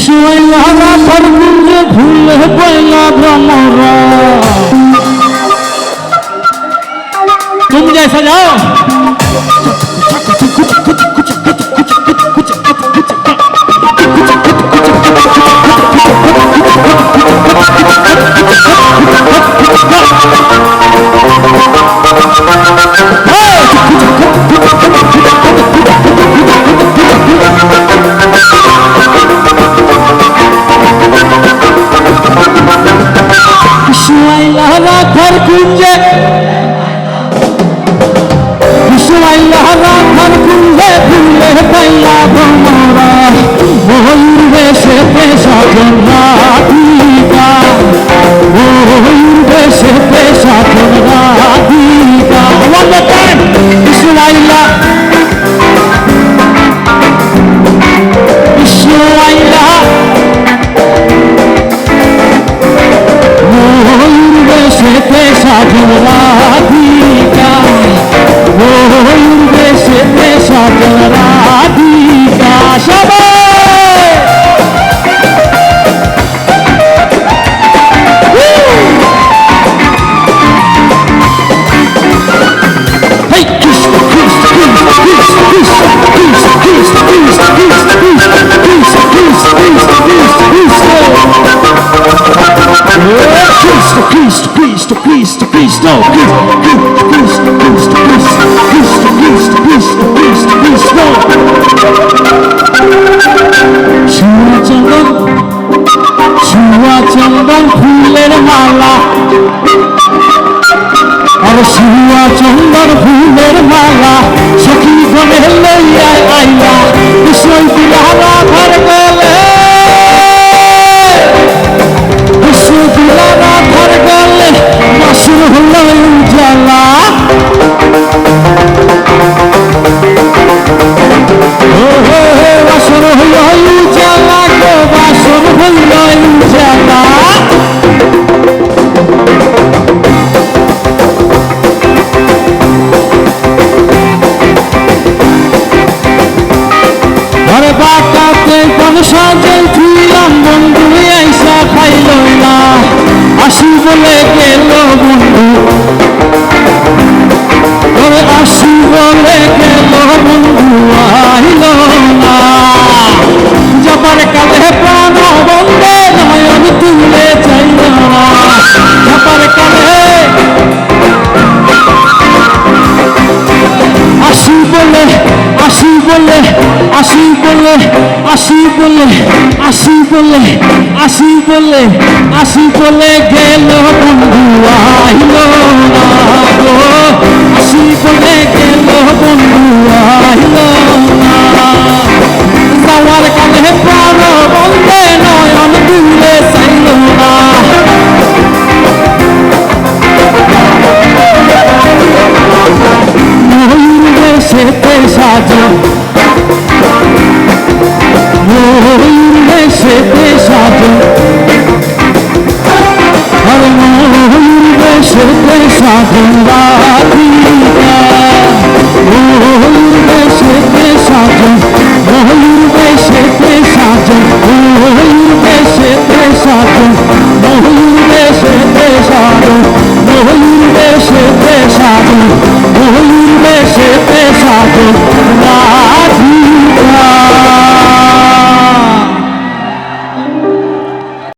শুয়াইলা রাখার কুঞ্জে ভুলে পয়লা ভ্রমরা তুমি যাইসা যাও Hey! রাখার কুঞ্জে। বিশ্বমাইলা রাখার কুঞ্জে ফুলে পাইলা ভ্রমরা ময়ূর বেশে পেশা Radhika Cristo, Cristo, Cristo, Cristo, Cristo, Cristo, Cristo, Cristo, Cristo, Cristo, Cristo, Cristo, Cristo. 주화정동, 주화정동 불레는 말라. 아버 주화정동 불레. বলে গেল বন্ধু। ঘরে আসি বলে গেল বন্ধু আইল বললে আশি বললে আশি বললে আশি বললে আশি বললে আশি বলে গেল বন্ধু আইল না গো। আশি বলে গেল বন্ধু আইল না যাওয়ার কালে পারো বন্ধু দেশেতে সাজা মহিন দেশেতে সাজা আর মহিন দেশেতে সাজা